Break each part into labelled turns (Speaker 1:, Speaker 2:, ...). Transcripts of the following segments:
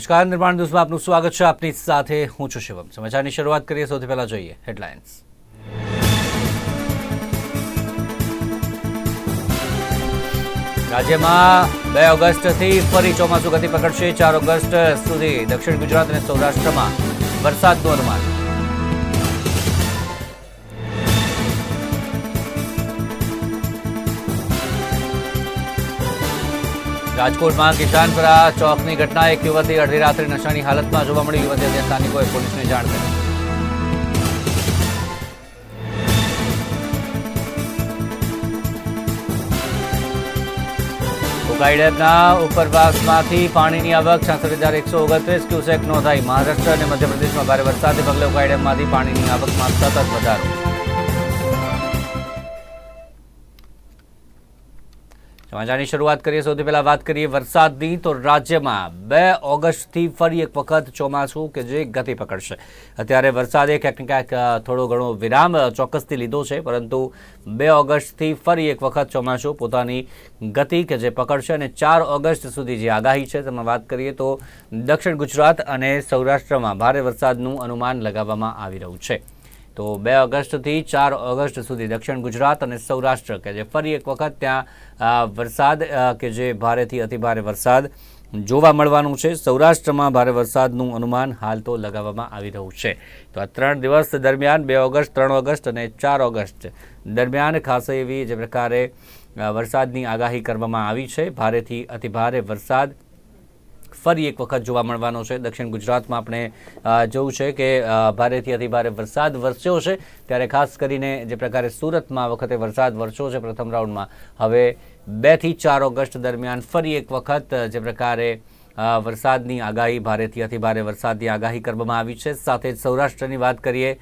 Speaker 1: નમસ્કાર, નિર્માણ ન્યૂઝમાં આપનું સ્વાગત છે. આપની સાથે હું છું શિવમ. સમાચારની શરૂઆત કરીએ, સૌથી પહેલા જોઈએ હેડલાઇન્સ. રાજ્યમાં બે ઓગસ્ટથી ફરી ચોમાસું ગતિ પકડશે. ચાર ઓગસ્ટ સુધી દક્ષિણ ગુજરાત અને સૌરાષ્ટ્રમાં વરસાદનું અનુમાન રાજકોટમાં કિસાનપરા ચોકની ઘટના એક યુવતી અડધી રાત્રે નશાની હાલતમાં જોવા મળી. યુવતી અને સ્થાનિકોએ પોલીસને જાણ કરી. ડેમના ઉપરવાસમાંથી પાણીની આવક છાસઠ હજાર એકસો ઓગણત્રીસ ક્યુસેક નોંધાઈ. મહારાષ્ટ્ર અને મધ્યપ્રદેશમાં ભારે વરસાદને પગલે ઉકાઈ ડેમમાંથી પાણીની આવકમાં સતત વધારો. સમાચારની શરૂઆત કરીએ. સૌથી પહેલાં વાત કરીએ વરસાદની. તો રાજ્યમાં બે ઓગસ્ટથી ફરી એક વખત ચોમાસું કે જે ગતિ પકડશે. અત્યારે વરસાદે ક્યાંક ક્યાંક થોડો ઘણો વિરામ ચોક્કસથી લીધો છે. પરંતુ બે ઓગસ્ટથી ફરી એક વખત ચોમાસું પોતાની ગતિ કે જે પકડશે અને ચાર ઓગસ્ટ સુધી જે આગાહી છે તેમાં વાત કરીએ તો દક્ષિણ ગુજરાત અને સૌરાષ્ટ્રમાં ભારે વરસાદનું અનુમાન લગાવવામાં આવી રહ્યું છે. તો બે ઓગસ્ટથી ચાર ઓગસ્ટ સુધી દક્ષિણ ગુજરાત અને સૌરાષ્ટ્ર કે જે ફરી એક વખત ત્યાં વરસાદ કે જે ભારેથી અતિભારે વરસાદ જોવા મળવાનું છે. સૌરાષ્ટ્રમાં ભારે વરસાદનું અનુમાન હાલ તો લગાવવામાં આવી રહ્યું છે. તો આ ત્રણ દિવસ દરમિયાન બે ઓગસ્ટ, ત્રણ ઓગસ્ટ અને ચાર ઓગસ્ટ દરમિયાન ખાસ એવી જે પ્રકારે વરસાદની આગાહી કરવામાં આવી છે. ભારેથી અતિભારે વરસાદ ફરી એક વખત જોવા મળવાનો છે. દક્ષિણ ગુજરાતમાં આપણે જોયું છે કે ભારેથી અતિભારે વરસાદ વરસ્યો છે. ત્યારે ખાસ કરીને જે પ્રકારે સુરતમાં વખતે વરસાદ વરસ્યો છે પ્રથમ રાઉન્ડમાં. હવે બેથી ચાર ઓગસ્ટ દરમિયાન ફરી એક વખત જે પ્રકારે વરસાદની આગાહી ભારેથી અતિભારે વરસાદની આગાહી કરવામાં આવી છે. સાથે જ સૌરાષ્ટ્રની વાત કરીએ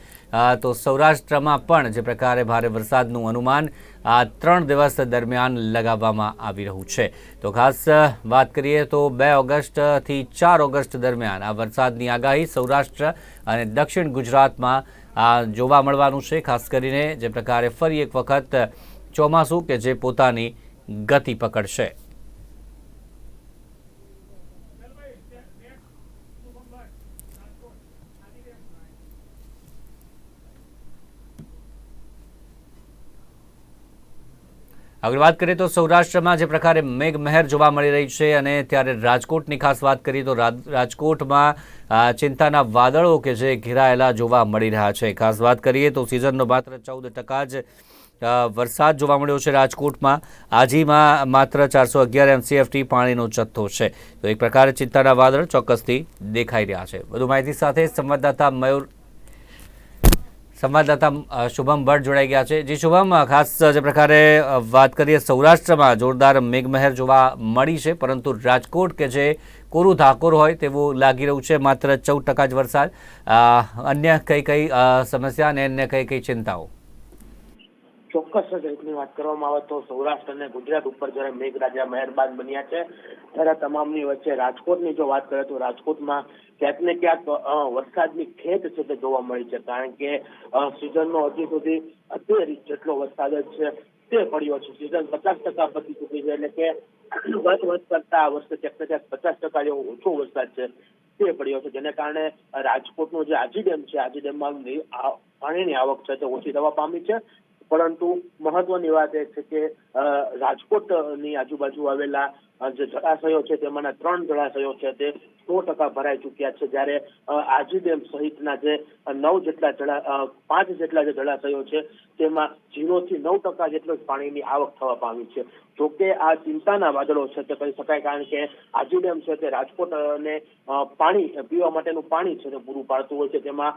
Speaker 1: તો સૌરાષ્ટ્રમાં પણ જે પ્રકારે ભારે વરસાદનું અનુમાન આ ત્રણ દિવસ દરમિયાન લગાવવામાં આવી રહ્યું છે. તો ખાસ વાત કરીએ તો બે ઓગસ્ટથી ચાર ઓગસ્ટ દરમિયાન આ વરસાદની આગાહી સૌરાષ્ટ્ર અને દક્ષિણ ગુજરાતમાં આ જોવા મળવાનું છે. ખાસ કરીને જે પ્રકારે ફરી એક વખત ચોમાસું કે જે પોતાની ગતિ પકડશે. આગળ વાત કરીએ તો સૌરાષ્ટ્રમાં જે પ્રકારે મેઘમહેર જોવા મળી રહી છે અને ત્યારે રાજકોટની ખાસ વાત કરીએ તો રાજ- રાજકોટમાં ચિંતાના વાદળો કે જે ઘેરાયેલા જોવા મળી રહ્યા છે. ખાસ વાત કરીએ તો સિઝનનો માત્ર ચૌદ ટકા જ વરસાદ જોવા મળ્યો છે રાજકોટમાં. આજીમાં માત્ર ચારસો અગિયાર એમસીએફટી પાણીનો જથ્થો છે. તો એક પ્રકારે ચિંતાના વાદળ ચોક્કસથી દેખાઈ રહ્યા છે. વધુ માહિતી સાથે સંવાદદાતા મયુર સંવાદદાતા શુભમ ભટ્ટ જોડાઈ ગયા છે. જી શુભમ ખાસ જે પ્રકારે વાત કરીએ, સૌરાષ્ટ્રમાં જોરદાર મેઘમહેર જોવા મળી છે, પરંતુ રાજકોટ કે જે કોરું ધાકોર હોય તેવું લાગી રહ્યું છે, માત્ર ચૌદ ટકા જ વરસાદ. અન્ય કઈ કઈ સમસ્યા અને અન્ય કઈ કઈ ચિંતાઓ?
Speaker 2: ચોક્કસ જ રીતની વાત કરવામાં આવે તો સૌરાષ્ટ્ર અને ગુજરાત ઉપર જ્યારે મેઘરાજા મહેરબાન બન્યા છે, ત્યારે તમામની વચ્ચે રાજકોટની જો વાત કરીએ તો રાજકોટમાં ક્યાંક ને ક્યાંક વરસાદની ખેત છે તે જોવા મળી છે. કારણ કે સિઝનનો હજી સુધી અત્યારે જેટલો વરસાદ જ છે તે પડ્યો છે. સિઝન પચાસ ટકા પતી ચૂકી છે એટલે કે ગત વર્ષ કરતા આ વર્ષે ક્યાંક ને ક્યાંક પચાસ ટકા જેવો ઓછો વરસાદ છે તે પડ્યો છે. જેને કારણે રાજકોટનો જે આજી ડેમ છે આજી ડેમમાં પાણીની આવક છે તે ઓછી થવા પામી છે. પરંતુ મહત્વની વાત એ છે કે રાજકોટની આજુબાજુ આવેલા જે જળાશયો છે તેમાંના ત્રણ જળાશયો છે તે સો ટકા ભરાઈ ચૂક્યા છે. જ્યારે આજી ડેમ સહિતના જે નવ જેટલા જળા પાંચ જેટલા જે જળાશયો છે, તેમાં ઝીરો થી નવ ટકા જેટલો જ પાણીની આવક થવા પામી છે. જોકે આ ચિંતાના વાદળો છે તે કહી શકાય, કારણ કે આજી ડેમ છે તે રાજકોટ અને પાણી પીવા માટેનું પાણી છે તે પૂરું પાડતું હોય છે. તેમાં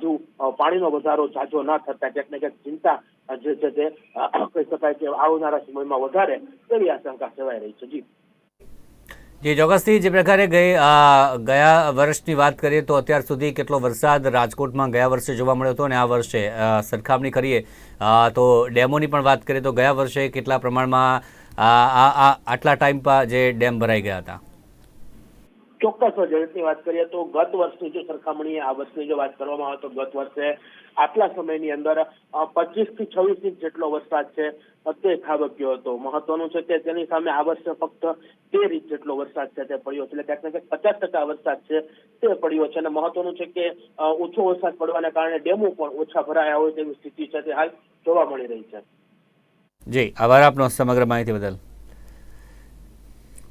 Speaker 2: હજુ પાણીનો વધારો જાજો ના થતા ક્યાંક ને ક્યાંક ચિંતા જે છે તે કહી શકાય કે આવનારા સમયમાં વધારે તેવી આશંકા સેવાઈ રહી છે. જી.
Speaker 1: જે ચોક્કસથી જે પ્રકારે ગઈ ગયા વર્ષની વાત કરીએ તો અત્યાર સુધી કેટલો વરસાદ રાજકોટમાં ગયા વર્ષે જોવા મળ્યો હતો અને આ વર્ષે સરખામણી કરીએ તો ડેમોની પણ વાત કરીએ તો ગયા વર્ષે કેટલા પ્રમાણમાં આટલા ટાઈમ પર જે ડેમ ભરાઈ ગયા હતા?
Speaker 2: ચોક્કસ જળની વાત કરીએ તો ગત વર્ષની જો સરખામણીએ આ વર્ષની જો વાત કરવામાં આવે તો ગત વર્ષે આટલા સમયની અંદર પચીસથી છવ્વીસ ઇંચ જેટલો વરસાદ છે, તે ખાબક્યો હતો. મહત્વનું છે કે તેની સામે આ વર્ષે ફક્ત તેર ઇંચ જેટલો વરસાદ છે તે પડ્યો છે. એટલે ક્યાંક પચાસ ટકા વરસાદ છે તે પડ્યો છે. અને મહત્વનું છે કે ઓછો વરસાદ પડવાને કારણે ડેમો પણ ઓછા ભરાયા હોય તેવી સ્થિતિ છે. તે હાલ જોવા મળી રહી છે.
Speaker 1: જી, આભાર આપનો સમગ્ર માહિતી બદલ.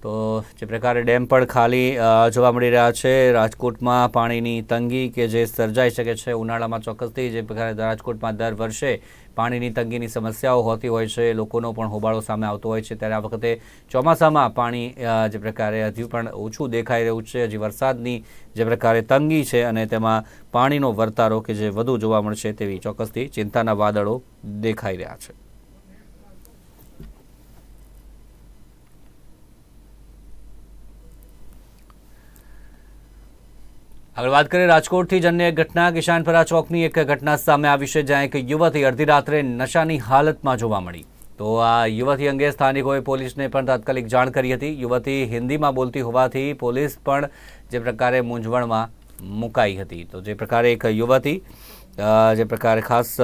Speaker 1: તો જે પ્રકારે ડેમ પણ ખાલી જોવા મળી રહ્યા છે. રાજકોટમાં પાણીની તંગી કે જે સર્જાઈ શકે છે ઉનાળામાં ચોક્કસથી, જે પ્રકારે રાજકોટમાં દર વર્ષે પાણીની તંગીની સમસ્યાઓ હોતી હોય છે, લોકોનો પણ હોબાળો સામે આવતો હોય છે. ત્યારે આ વખતે ચોમાસામાં પાણી જે પ્રકારે હજુ પણ ઓછું દેખાઈ રહ્યું છે. હજી વરસાદની જે પ્રકારે તંગી છે અને તેમાં પાણીનો વર્તારો કે જે વધુ જોવા મળશે તેવી ચોક્કસથી ચિંતાના વાદળો દેખાઈ રહ્યા છે. આગળ વાત કરીએ રાજકોટથી જ અન્ય ઘટના કિશાનપરા ચોકની એક ઘટના સામે આવી છે, જ્યાં એક યુવતી અડધી રાત્રે નશાની હાલતમાં જોવા મળી. તો આ યુવતી અંગે સ્થાનિકોએ પોલીસને પણ તાત્કાલિક જાણ કરી હતી. યુવતી હિન્દીમાં બોલતી હોવાથી પોલીસ પણ જે પ્રકારે મૂંઝવણમાં મુકાઈ હતી. તો જે પ્રકારે એક યુવતી જે પ્રકારે ખાસ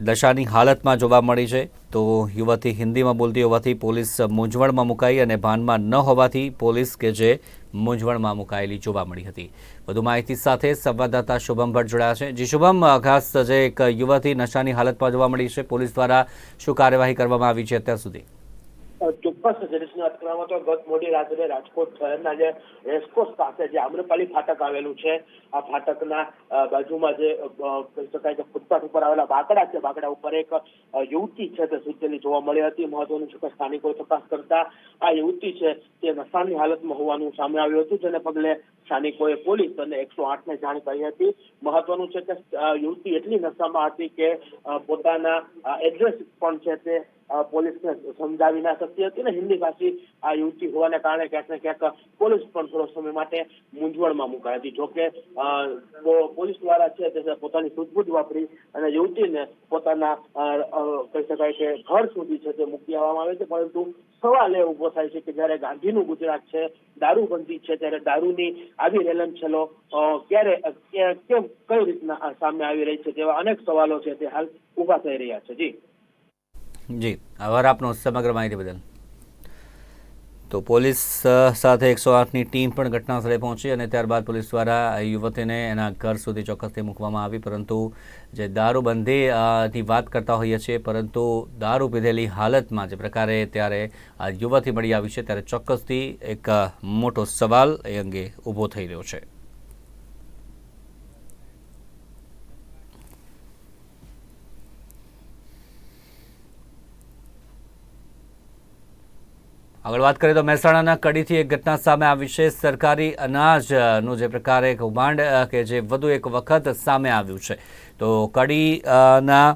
Speaker 1: દશાની હાલતમાં જોવા મળી છે. તો યુવતી હિન્દીમાં બોલતી હોવાથી પોલીસ મૂંઝવણમાં મુકાઈ અને ભાનમાં ન હોવાથી પોલીસ કે જે મૂંઝવણમાં મુકાયેલી જોવા મળી હતી. વધુ માહિતી સાથે સંવાદદાતા શુભમ ભટ્ટ જોડાયા છે. જી શુભમ ખાસ જે એક યુવતી નશાની હાલતમાં જોવા મળી છે, પોલીસ દ્વારા શું કાર્યવાહી કરવામાં આવી છે અત્યાર સુધી?
Speaker 2: ચોક્કસ જરીસની વાત તો ગત મોડી રાત્રે રાજકોટ શહેરના જે રેસકોર્સ પાસે જે આમ્રપાલી ફાટક આવેલું છે, આ ફાટકના બાજુમાં જે કહી શકાય કે ફૂટપાથ ઉપર આવેલા બાકડા છે, બાકડા ઉપર એક યુવતી છે તે સૂચેલી જોવા મળી હતી. મહત્વનું છે કે સ્થાનિકોએ તપાસ કરતા આ યુવતી છે તે નશાની હાલતમાં હોવાનું સામે આવ્યું હતું, જેને પગલે સ્થાનિકોએ પોલીસ અને એકસો આઠ ને જાણ કરી હતી. મહત્વનું છે કે યુવતી એટલી નશામાં હતી કે પોતાના એડ્રેસ પણ છે તે પોલીસને સમજાવી ના શકતી હતી ને હિન્દી ભાષી આ યુવતી હોવાને કારણે ક્યાંક ને ક્યાંક પોલીસ પણ થોડો સમય માટે મૂંઝવણમાં મુકાઈ હતી. જોકે પોલીસ દ્વારા છે તે પોતાની સૂઝબૂછ વાપરી અને યુવતીને પોતાના કહી શકાય કે ઘર સુધી છે તે મૂકી આવવામાં આવે છે. પરંતુ સવાલ એ ઊભો થાય છે કે જ્યારે ગાંધીનું ગુજરાત છે દારૂબંધી છે ત્યારે દારૂની આવી રેલમછેલો અ, ક્યારે કેમ કઈ રીતના સામે આવી રહી છે તેવા અનેક સવાલો છે તે હાલ ઊભા થઈ રહ્યા છે. જી.
Speaker 1: જી, આભાર આપનો સમગ્ર માહિતી બદલ. તો પોલીસ સાથે એકસો આઠની ટીમ પણ ઘટનાસ્થળે પહોંચી અને ત્યારબાદ પોલીસ દ્વારા યુવતીને એના ઘર સુધી ચોક્કસથી મૂકવામાં આવી. પરંતુ જે દારૂબંધીની વાત કરતા હોઈએ છીએ, પરંતુ દારૂ પીધેલી હાલતમાં જે પ્રકારે ત્યારે આ યુવતી મળી આવી છે, ત્યારે ચોક્કસથી એક મોટો સવાલ એ અંગે ઊભો થઈ રહ્યો છે. આગળ વાત કરીએ તો મહેસાણાના કડીથી એક ઘટના સામે આવી છે. સરકારી અનાજનું જે પ્રકારે એક ઉમાંડ કે જે વધુ એક વખત સામે આવ્યું છે. તો કડીના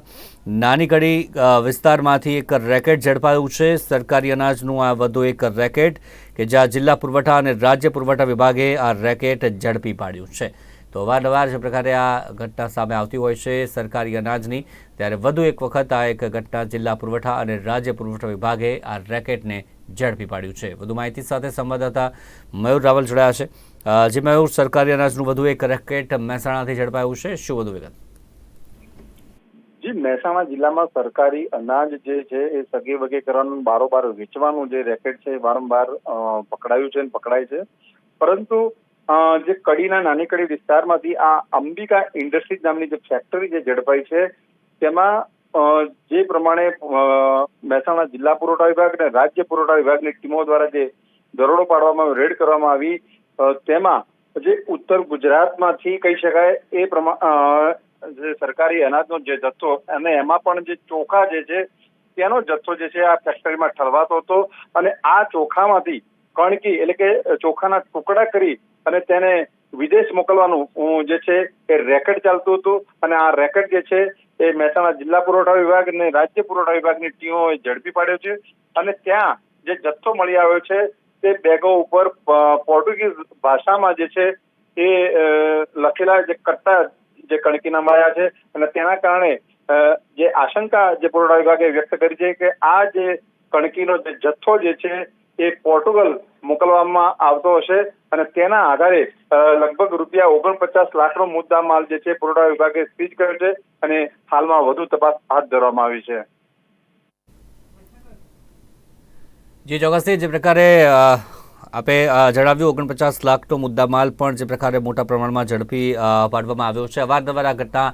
Speaker 1: નાની કડી વિસ્તારમાંથી એક રેકેટ ઝડપાયું છે. સરકારી અનાજનું આ વધુ એક રેકેટ કે જ્યાં જિલ્લા પુરવઠા અને રાજ્ય પુરવઠા વિભાગે આ રેકેટ ઝડપી પાડ્યું છે. તો અવારનવાર જે પ્રકારે આ ઘટના સામે આવતી હોય છે સરકારી અનાજની, ત્યારે વધુ એક વખત આ એક ઘટના જિલ્લા પુરવઠા અને રાજ્ય પુરવઠા વિભાગે આ રેકેટને ઝડપી પાડ્યું છે. વધુ માહિતી સાથે સંવાદદાતા મયુર રાવલ જોડાયા છે. જે મયુર, સરકારી અનાજનું વધુ એક રેકેટ મહેસાણાથી ઝડપાયું છે. શું વધુ વિગત?
Speaker 3: જી, મહેસાણા જિલ્લામાં સરકારી અનાજ જે છે એ સગે વગે કરવાનું, બારોબાર વેચવાનું જે રેકેટ છે એ વારંવાર પકડાયું છે અને પકડાય છે. પરંતુ જે કડીના નાની કડી વિસ્તારમાંથી આ અંબિકા ઇન્ડસ્ટ્રીઝ નામની જે ફેક્ટરી જે ઝડપાઈ છે, તેમાં જે પ્રમાણે મહેસાણા જિલ્લા પુરવઠા વિભાગ અને રાજ્ય પુરવઠા વિભાગની ટીમો દ્વારા જે દરોડો પાડવામાં રેડ કરવામાં આવી તેમાં જે ઉત્તર ગુજરાતમાંથી કહી શકાય, એ પ્રમાણે જે સરકારી અનાજનો જે જથ્થો અને એમાં પણ જે ચોખા જે છે, તેનો જથ્થો જે છે, આ ફેક્ટરીમાં ઠલવાતો હતો અને આ ચોખામાંથી કણકી એટલે કે ચોખાના ટુકડા કરી અને તેને વિદેશ મોકલવાનું જે છે, એ રેકેટ ચાલતું હતું અને આ રેકેટ જે છે એ મહેસાણા જિલ્લા પુરવઠા વિભાગ અને રાજ્ય પુરવઠા વિભાગની ટીમોએ ઝડપી પાડ્યો છે અને ત્યાં જે જથ્થો મળી આવ્યો છે તે બેગો ઉપર પોર્ટુગીઝ ભાષામાં જે છે એ લખેલા જે કટ્ટા જે કણકીના મળ્યા છે અને તેના કારણે જે આશંકા જે પુરવઠા વિભાગે વ્યક્ત કરી છે કે આ જે કણકીનો જે જથ્થો જે છે એ પોર્ટુગલ મોકલવામાં આવતો હશે અને તેના આધારે લગભગ રૂપિયા ઓગણપચાસ લાખનો મુદ્દા માલ જે છે પુરવઠા વિભાગે સીઝ કર્યો છે અને હાલમાં વધુ તપાસ હાથ ધરવામાં આવી છે.
Speaker 1: જે ચોક્કસથી જે પ્રકારે આપે જણાવ્યું, ઓગણપચાસ લાખનો મુદ્દામાલ પણ જે પ્રકારે મોટા પ્રમાણમાં ઝડપી પાડવામાં આવ્યો છે. અવારનવાર આ ઘટના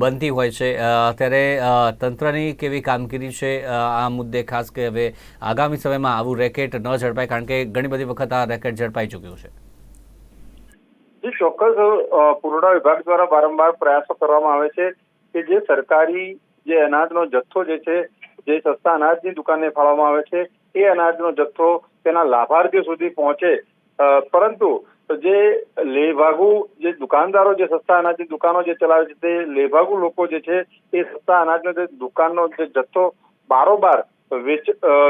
Speaker 1: બનતી હોય છે. ત્યારે તંત્રની કેવી કામગીરી છે? આ મુદ્દે ખાસ કે હવે આગામી સમયમાં આવું રેકેટ ન ઝડપાય, કારણ કે ઘણી બધી વખત આ રેકેટ ઝડપાઈ ચૂક્યું છે.
Speaker 3: ચોક્કસ પુરવઠા વિભાગ દ્વારા વારંવાર પ્રયાસો કરવામાં આવે છે કે જે સરકારી જે અનાજનો જથ્થો જે છે, જે સસ્તા અનાજની દુકાને ફાળવવામાં આવે છે, એ અનાજનો જથ્થો તેના લાભાર્થીઓ સુધી પહોંચે. પરંતુ જે લેભાગુ જે દુકાનદારો જે સસ્તા અનાજની દુકાનો જે ચલાવે છે, તે લેભાગુ લોકો જે છે, એ સસ્તા અનાજનો જે દુકાનનો જે જથ્થો બારોબાર વેચ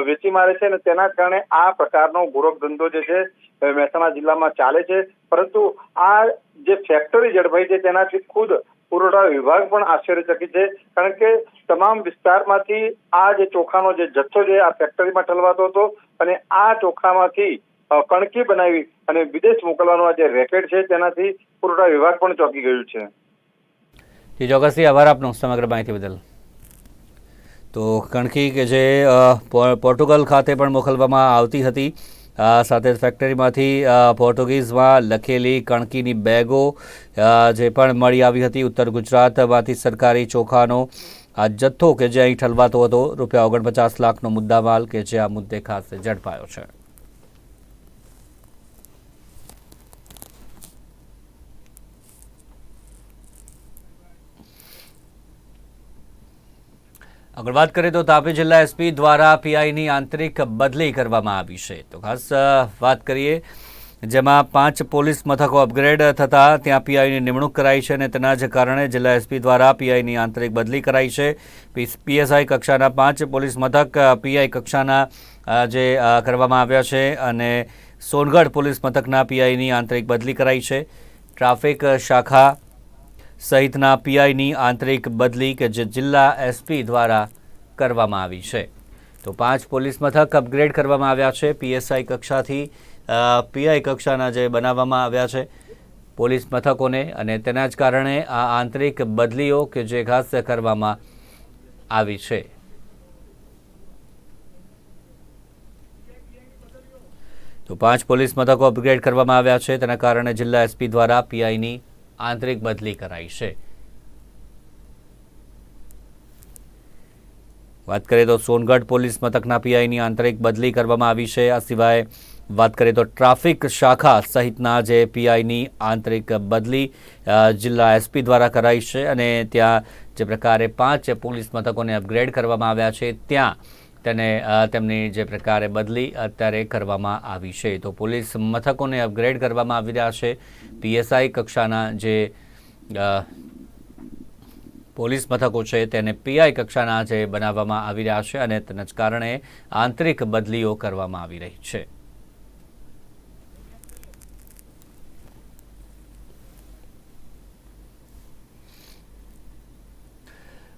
Speaker 3: વેચી મારે છે અને તેના કારણે આ પ્રકારનો ગોરખ ધંધો જે છે મહેસાણા જિલ્લામાં ચાલે છે. પરંતુ આ જે ફેક્ટરી ઝડપાઈ છે, તેનાથી ખુદ પુરવઠા વિભાગ પણ આશ્ચર્યચકિત છે. કારણ કે તમામ વિસ્તારમાંથી આ જે ચોખાનો જે જથ્થો છે, આ ફેક્ટરીમાં ઠલવાતો હતો અને આ ચોખામાંથી કણકી બનાવી અને વિદેશ મોકલવાનો આ જે રેકેટ છે, તેનાથી પુરવઠા વિભાગ પણ ચોંકી ગયું છે.
Speaker 1: જે, ચોક્કસથી આભાર આપનો સમગ્ર માહિતી બદલ. તો કણકી કે જે પોર્ટુગલ ખાતે પણ મોકલવામાં આવતી હતી. સાથે ફેક્ટરીમાંથી પોર્ટુગીઝમાં લખેલી કણકીની બેગો જે પણ મળી આવી હતી ઉત્તર ગુજરાતમાંથી સરકારી ચોખાનો, આ જથ્થો કે જે અહીં ઠલવાતો હતો, રૂપિયા ઓગણપચાસ લાખનો મુદ્દામાલ કે જે આ મુદ્દે ખાસ ઝડપાયો છે. આગળ વાત કરીએ તો તાપી જિલ્લા એસપી દ્વારા પીઆઈની આંતરિક બદલી કરવામાં આવી છે. તો ખાસ વાત કરીએ, જેમાં પાંચ પોલીસ મથકો અપગ્રેડ થતાં ત્યાં પીઆઈની નિમણૂક કરાઈ છે અને તેના જ કારણે જિલ્લા એસપી દ્વારા પીઆઈની આંતરિક બદલી કરાઈ છે. પીએસઆઈ કક્ષાના પાંચ પોલીસ મથક પીઆઈ કક્ષાના જે કરવામાં આવ્યા છે અને સોનગઢ પોલીસ મથકના પીઆઈની આંતરિક બદલી કરાઈ છે. ટ્રાફિક શાખા સહિતના પીઆઈની આંતરિક બદલી કે જે જિલ્લા એસપી દ્વારા કરવામાં આવી છે. તો પાંચ પોલીસ મથક અપગ્રેડ કરવામાં આવ્યા છે. પીએસઆઈ કક્ષાથી પીઆઈ કક્ષાના જે બનાવવામાં આવ્યા છે પોલીસ મથકોને અને તેના જ કારણે આ આંતરિક બદલીઓ કે જે ખાસ કરવામાં આવી છે. તો પાંચ પોલીસ મથકો અપગ્રેડ કરવામાં આવ્યા છે. તેના કારણે જિલ્લા એસપી દ્વારા પીઆઈની આંતરિક બદલી કરાઈ છે. વાત કરીએ તો સોનગઢ પોલીસ મથકના પીઆઈની આંતરિક બદલી કરવામાં આવી છે. આ સિવાય વાત કરીએ તો ટ્રાફિક શાખા સહિતના જે પીઆઈની આંતરિક બદલી જિલ્લા એસપી દ્વારા કરાઈ છે અને ત્યાં જે પ્રકારે પાંચ પોલીસ મથકોને અપગ્રેડ કરવામાં આવ્યા છે, ત્યાં તેને તેમની જે પ્રકારે બદલી અત્યારે કરવામાં આવી છે. તો પોલીસ મથકોને અપગ્રેડ કરવામાં આવી રહ્યા છે. પીએસઆઈ કક્ષાના જે પોલીસ મથકો છે તેને પીઆઈ કક્ષાના જે બનાવવામાં આવી રહ્યા છે અને તેના જ કારણે આંતરિક બદલીઓ કરવામાં આવી રહી છે.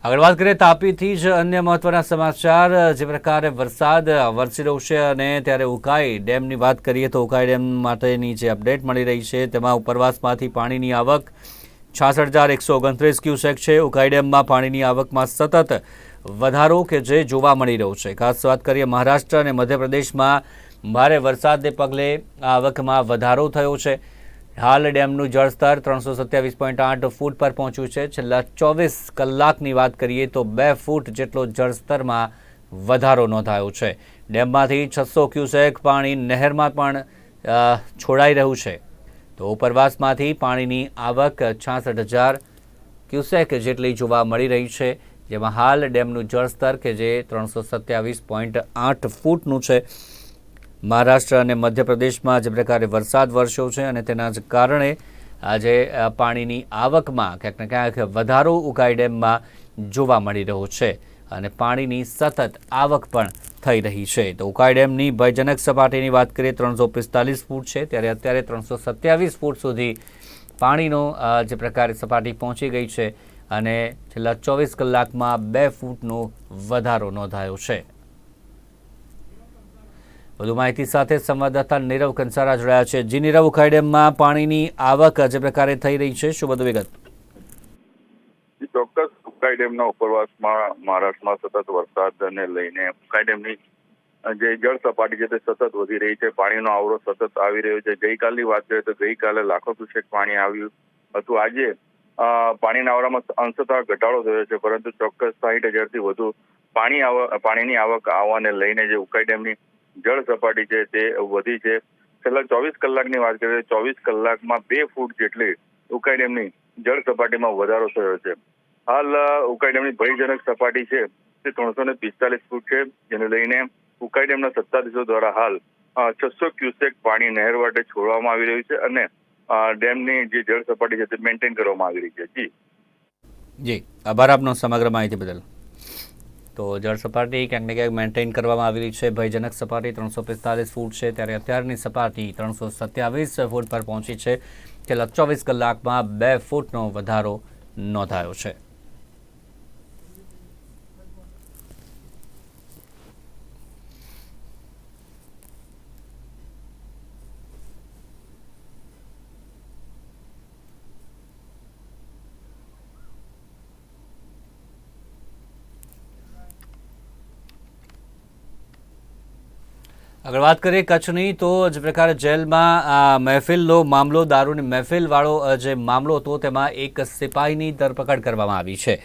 Speaker 1: આગળ વાત કરીએ તાપીથી જ અન્ય મહત્વના સમાચાર. જે પ્રકારે વરસાદ વરસી રહ્યો છે અને ત્યારે ઉકાઈ ડેમની વાત કરીએ તો ઉકાઈ ડેમ માટેની જે અપડેટ મળી રહી છે, તેમાં ઉપરવાસમાંથી પાણીની આવક છાસઠ હજાર એકસો ઓગણત્રીસ ક્યુસેક છે. ઉકાઈ ડેમમાં પાણીની આવકમાં સતત વધારો કે જે જોવા મળી રહ્યો છે. ખાસ વાત કરીએ મહારાષ્ટ્ર અને મધ્યપ્રદેશમાં ભારે વરસાદને પગલે આવકમાં વધારો થયો છે. હાલ ડેમનું જળસ્તર ત્રણસો સત્યાવીસ પોઈન્ટ આઠ ફૂટ પર પહોંચ્યું છે. છેલ્લા ચોવીસ કલાકની વાત કરીએ તો બે ફૂટ જેટલો જળસ્તરમાં વધારો નોંધાયો છે. ડેમમાંથી છસો ક્યુસેક પાણી નહેરમાં પણ છોડાઈ રહ્યું છે. તો ઉપરવાસમાંથી પાણીની આવક છાસઠ હજાર ક્યુસેક જેટલી જોવા મળી રહી છે. જેમાં હાલ ડેમનું જળસ્તર કે જે ત્રણસો સત્યાવીસ પોઈન્ટ આઠ ફૂટનું છે. મહારાષ્ટ્ર અને મધ્યપ્રદેશમાં જે પ્રકારે વરસાદ વરસ્યો છે અને તેના જ કારણે આજે પાણીની આવકમાં ક્યાંક ને ક્યાંક વધારો ઉકાઈ ડેમમાં જોવા મળી રહ્યો છે અને પાણીની સતત આવક પણ થઈ રહી છે. તો ઉકાઈ ડેમની ભયજનક સપાટીની વાત કરીએ, ત્રણસો પિસ્તાલીસ ફૂટ છે. ત્યારે અત્યારે ત્રણસો સત્યાવીસ ફૂટ સુધી પાણીનો જે પ્રકારે સપાટી પહોંચી ગઈ છે અને છેલ્લા ચોવીસ કલાકમાં બે ફૂટનો વધારો નોંધાયો છે. વધુ માહિતી સાથે સંવાદદાતા નીરવ કંસારા જોડાયા છે. જી નીરવ ઉકાઈ ડેમમાં પાણીની આવક જે પ્રકારે થઈ રહી છે, શું વધુ વિગત?
Speaker 4: ચોક્કસ. ઉકાઈ ડેમના ઉપરવાસમાં મહારાષ્ટ્રમાં સતત વરસાદને લઈને ઉકાઈ ડેમની જે જળ સપાટી છે તે સતત વધી રહી છે. પાણીનો આવરો સતત આવી રહ્યો છે. ગઈકાલની વાત કરીએ તો ગઈકાલે લાખો ક્યુસેક પાણી આવ્યું હતું. આજે પાણીના આવરામાં અંશતઃ ઘટાડો થયો છે. પરંતુ ચોક્કસ સાહીઠ હજારથી વધુ પાણી આવ, પાણીની આવક આવવાને લઈને જે ઉકાઈ ડેમની જળ સપાટી છે, તે વધી છે. છેલ્લા ચોવીસ કલાકની વાત કરીએ ચોવીસ કલાકમાં બે ફૂટ જેટલી ઉકાઈ ડેમની જળ સપાટીમાં વધારો થયો છે. હાલ ઉકાઈ ડેમની ભયજનક સપાટી છે, તે ત્રણસો ને પિસ્તાલીસ ફૂટ છે. જેને લઈને ઉકાઈ ડેમના સત્તાધીશો દ્વારા હાલ છસો ક્યુસેક પાણી નહેર વાટે છોડવામાં આવી રહ્યું છે અને ડેમની જે જળ સપાટી છે તે મેન્ટેન કરવામાં આવી રહી છે. જી.
Speaker 1: જી. આભાર આપનો સમગ્ર માહિતી બદલ. તો જળ સપાટી ક્યાંક ને ક્યાંક મેન્ટેન કરવામાં આવી રહી છે. ભયજનક સપાટી ત્રણસો પિસ્તાલીસ ફૂટ છે. ત્યારે અત્યારની સપાટી ત્રણસો સત્યાવીસ ફૂટ પર પહોંચી છે. છેલ્લા ચોવીસ કલાકમાં બે ફૂટનો વધારો નોંધાયો છે. આગળ વાત કરીએ કચ્છની તો જ પ્રકારે જેલમાં મહેફિલનો મામલો દારૂની મહેફિલવાળો જે મામલો હતો તેમાં એક સિપાહીની ધરપકડ કરવામાં આવી છે.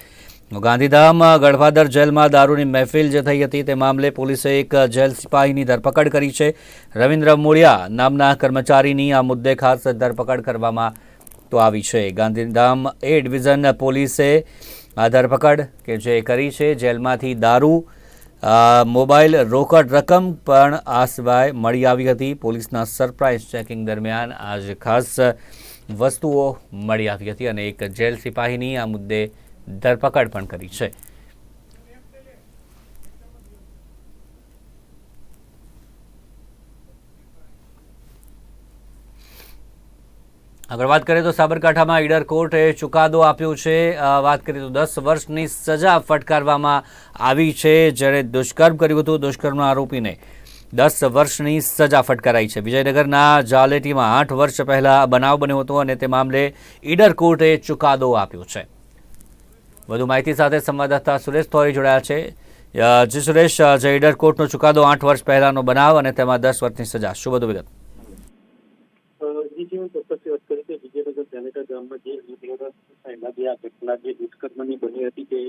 Speaker 1: ગાંધીધામ અ, ગઢવાદર જેલમાં દારૂની મહેફિલ જે થઈ હતી તે મામલે પોલીસે એક જેલ સિપાહીની ધરપકડ કરી છે. રવિન્દ્ર મોળિયા નામના કર્મચારીની આ મુદ્દે ખાસ ધરપકડ કરવામાં તો આવી છે. ગાંધીધામ એ ડિવિઝન પોલીસે આ ધરપકડ કે જે કરી છે જેલમાંથી દારૂ મોબાઈલ રોકડ રકમ પણ આ સિવાય મળી આવી હતી. પોલીસના સરપ્રાઇઝ ચેકિંગ દરમિયાન આ જે ખાસ વસ્તુઓ મળી આવી હતી અને એક જેલ સિપાહીની આ મુદ્દે ધરપકડ પણ કરી છે. આગળ વાત કરીએ તો સાબરકાંઠામાં ઈડર કોર્ટે ચુકાદો આપ્યો છે. વાત કરીએ તો દસ વર્ષની સજા ફટકારવામાં આવી છે જેણે દુષ્કર્મ કર્યું હતું. દુષ્કર્મના આરોપીને દસ વર્ષની સજા ફટકારાઈ છે. વિજયનગરના જાલેટીમાં આઠ વર્ષ પહેલા બનાવ બન્યો હતો અને તે મામલે ઈડર કોર્ટે ચુકાદો આપ્યો છે. વધુ માહિતી સાથે સંવાદદાતા સુરેશ થોરી જોડાયા છે. જી સુરેશ જે ઈડર કોર્ટનો ચુકાદો આઠ વર્ષ પહેલાનો બનાવ અને તેમાં દસ વર્ષની સજા. શું વધુ વિગત
Speaker 5: બીજી હું ચોક્કસ વાત કરી કે વિજયનગર ગામમાં જે પહેલા જે આ ઘટના જે દુષ્કર્મની બની હતી તે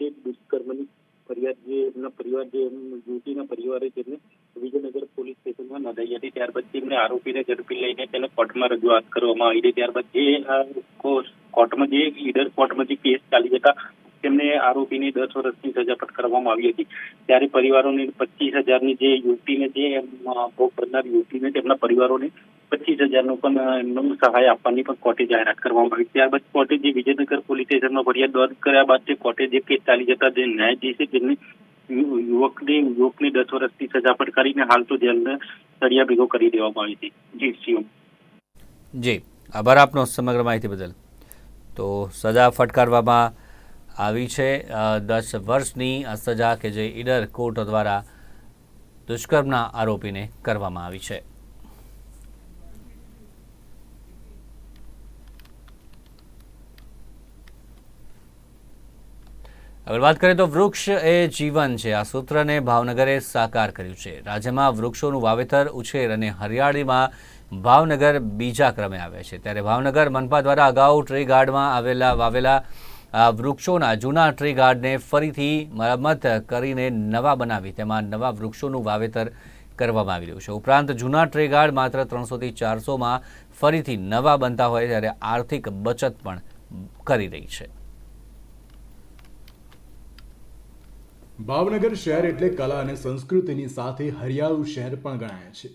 Speaker 5: તે દુષ્કર્મની ફરિયાદ જે એમના પરિવાર જે યુવતીના પરિવારે તેમને વિજયનગર પોલીસ સ્ટેશનમાં નોંધાઈ હતી. ત્યારબાદ તેમને આરોપીને ઝડપી લઈને તેને કોર્ટમાં રજૂઆત કરવામાં આવી હતી. ત્યારબાદ જે કોર્ટમાં જે ઈડર કોર્ટમાં જે કેસ ચાલી જતા તેમને આરોપીને દસ વર્ષની સજા ફટકારવામાં આવી હતી. ત્યારે પરિવારોને પચીસ હજારની જે યુવતીને જે ભોગ બનનાર યુવતીને તેમના પરિવારોને પચીસ હજારનું પણ એમનું સહાય આપવાની પણ કોર્ટે જાહેરાત કરવામાં આવી. ત્યારબાદ કોર્ટે જે વિજયનગર પોલીસ સ્ટેશનમાં ફરિયાદ દર્જ કર્યા બાદ તે કોર્ટે જે કેસ ચાલી જતા, જે ન્યાયાધીશે તેમને યુવકને યુવકને દસ વર્ષની સજા ફટકારીને હાલ તો જેલને સળિયા ભેગો કરી દેવામાં આવી હતી જી શિવમ
Speaker 1: જી, આભાર આપનો સમગ્ર માહિતી બદલ. તો સજા ફટકારવામાં આવી છે દસ વર્ષની સજા કે જે ઈડર કોર્ટ દ્વારા દુષ્કર્મના આરોપીને કરવામાં આવી છે. આગળ વાત કરીએ તો વૃક્ષ એ જીવન છે. આ સૂત્રને ભાવનગરે સાકાર કર્યું છે. રાજ્યમાં વૃક્ષોનું વાવેતર ઉછેર અને હરિયાળીમાં ભાવનગર બીજા ક્રમે આવે છે. ત્યારે ભાવનગર મનપા દ્વારા અગાઉ ટ્રી ગાર્ડમાં આવેલા વાવેલા વૃક્ષોના જૂના ટ્રી ગાર્ડને ફરીથી મરામત કરીને નવા બનાવી. તેમાં નવા વૃક્ષોનું વાવેતર કરવામાં આવી રહ્યું છે. ઉપરાંત જૂના ટ્રી ગાર્ડ માત્ર ત્રણસોથી ચારસોમાં ફરીથી નવા બનતા હોય ત્યારે આર્થિક બચત પણ કરી રહી છે.
Speaker 6: ભાવનગર શહેર એટલે કલા અને સંસ્કૃતિની સાથે હરિયાળું શહેર પણ ગણાય છે.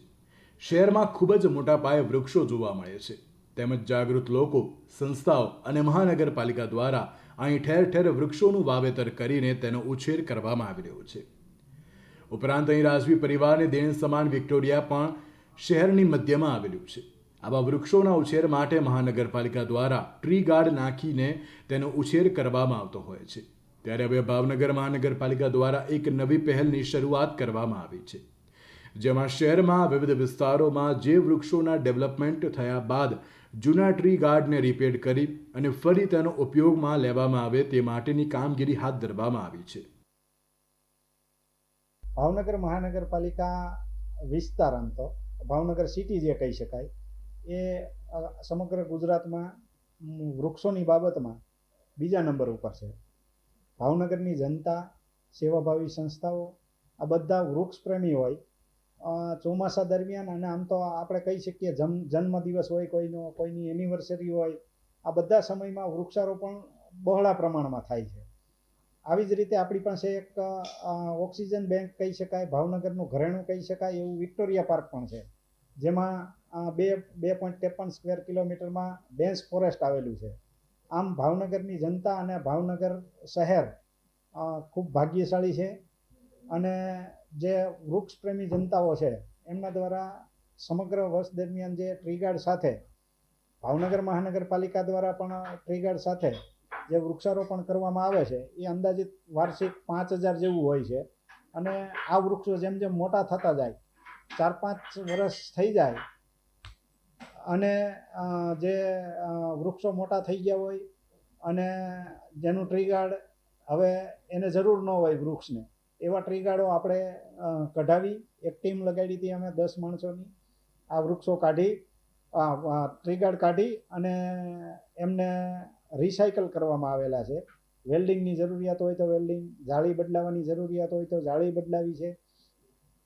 Speaker 6: શહેરમાં ખૂબ જ મોટા પાયે વૃક્ષો જોવા મળે છે. તેમજ જાગૃત લોકો, સંસ્થાઓ અને મહાનગરપાલિકા દ્વારા અહીં ઠેર ઠેર વૃક્ષોનું વાવેતર કરીને તેનો ઉછેર કરવામાં આવી રહ્યો છે. ઉપરાંત અહીં રાજવી પરિવારની દેણ સમાન વિક્ટોરિયા પણ શહેરની મધ્યમાં આવેલું છે. આવા વૃક્ષોના ઉછેર માટે મહાનગરપાલિકા દ્વારા ટ્રી ગાર્ડ નાખીને તેનો ઉછેર કરવામાં આવતો હોય છે. ત્યારે હવે ભાવનગર મહાનગરપાલિકા દ્વારા એક નવી પહેલની શરૂઆત કરવામાં આવી છે. જેમાં શહેરમાં વિવિધ વિસ્તારોમાં જે વૃક્ષોના ડેવલપમેન્ટ થયા બાદ જૂના ટ્રી ગાર્ડને રિપેર કરી અને ફરી તેનો ઉપયોગમાં લેવામાં આવે તે માટેની કામગીરી હાથ ધરવામાં આવી છે.
Speaker 7: ભાવનગર મહાનગરપાલિકા વિસ્તાર આમ તો ભાવનગર સિટી જે કહી શકાય, એ સમગ્ર ગુજરાતમાં વૃક્ષોની બાબતમાં બીજા નંબર ઉપર છે. ભાવનગરની જનતા, સેવાભાવી સંસ્થાઓ, આ બધા વૃક્ષ પ્રેમી હોય ચોમાસા દરમિયાન અને આમ તો આપણે કહી શકીએ જન્મ, જન્મદિવસ હોય કોઈનો, કોઈની એનિવર્સરી હોય, આ બધા સમયમાં વૃક્ષારોપણ બહોળા પ્રમાણમાં થાય છે. આવી જ રીતે આપણી પાસે એક ઓક્સિજન બેંક કહી શકાય, ભાવનગરનું ઘરેણું કહી શકાય, એવું વિક્ટોરિયા પાર્ક પણ છે. જેમાં બે બે પોઈન્ટ ત્રેપન સ્ક્વેર કિલોમીટરમાં ડેન્સ ફોરેસ્ટ આવેલું છે. આમ ભાવનગરની જનતા અને ભાવનગર શહેર ખૂબ ભાગ્યશાળી છે. અને જે વૃક્ષ પ્રેમી જનતાઓ છે, એમના દ્વારા સમગ્ર વર્ષ દરમિયાન જે ટ્રીગાર્ડ સાથે, ભાવનગર મહાનગરપાલિકા દ્વારા પણ ટ્રીગાર્ડ સાથે જે વૃક્ષારોપણ કરવામાં આવે છે, એ અંદાજિત વાર્ષિક પાંચ હજાર જેવું હોય છે. અને આ વૃક્ષો જેમ જેમ મોટા થતા જાય, ચાર પાંચ વર્ષ થઈ જાય, અને જે વૃક્ષો મોટા થઈ ગયા હોય, અને જેનું ટ્રીગાર્ડ હવે એને જરૂર ન હોય વૃક્ષને એવા ટ્રીગાર્ડો આપણે કઢાવી, એક ટીમ લગાડી હતી અમે દસ માણસોની. આ વૃક્ષો કાઢી ટ્રીગાર્ડ કાઢી અને એમને રિસાયકલ કરવામાં આવેલા છે. વેલ્ડિંગની જરૂરિયાત હોય તો વેલ્ડિંગ, જાળી બદલાવાની જરૂરિયાત હોય તો જાળી બદલાવી છે.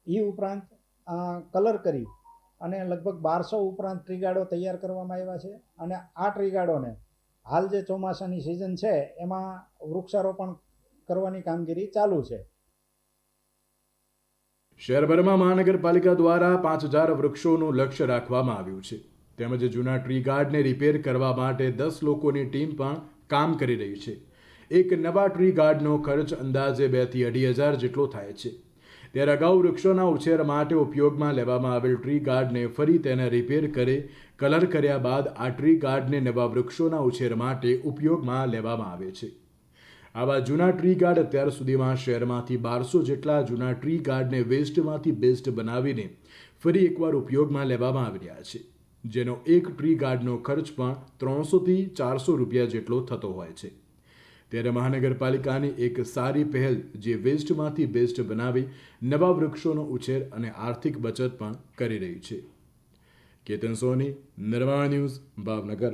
Speaker 7: એ ઉપરાંત કલર કરી અને લગભગ બારસો ઉપરાંત ટ્રીગાડો તૈયાર કરવામાં આવ્યા છે. અને આ ટ્રીગાડોને હાલ જે ચોમાસાની સિઝન છે, એમાં વૃક્ષારોપણ કરવાની કામગીરી ચાલુ છે.
Speaker 6: શહેરભરમાં મહાનગરપાલિકા દ્વારા પાંચ હજાર વૃક્ષોનું લક્ષ્ય રાખવામાં આવ્યું છે. તેમજ જૂના ટ્રી ગાર્ડને રિપેર કરવા માટે દસ લોકોની ટીમ પણ કામ કરી રહી છે. એક નવા ટ્રી ગાર્ડનો ખર્ચ અંદાજે બેથી અઢી હજાર જેટલો થાય છે. ત્યારે અગાઉ વૃક્ષોના ઉછેર માટે ઉપયોગમાં લેવામાં આવેલ ટ્રી ગાર્ડને ફરી તેને રિપેર કરે, કલર કર્યા બાદ આ ટ્રી ગાર્ડને નવા વૃક્ષોના ઉછેર માટે ઉપયોગમાં લેવામાં આવે છે. આવા જૂના ટ્રી ગાર્ડ અત્યાર સુધીમાં શહેરમાંથી બારસો જેટલા જૂના ટ્રી ગાર્ડને વેસ્ટમાંથી બેસ્ટ બનાવીને ફરી એકવાર ઉપયોગમાં લેવામાં આવી રહ્યા છે. જેનો એક ટ્રી ગાર્ડનો ખર્ચ પણ ત્રણસોથી ચારસો રૂપિયા જેટલો થતો હોય છે. ત્યારે મહાનગરપાલિકાની એક સારી પહેલ જે વેસ્ટમાંથી બેસ્ટ બનાવી નવા વૃક્ષોનો ઉછેર અને આર્થિક બચત પણ કરી રહી છે. કેતન સોની નિર્માણ ન્યૂઝ, ભાવનગર.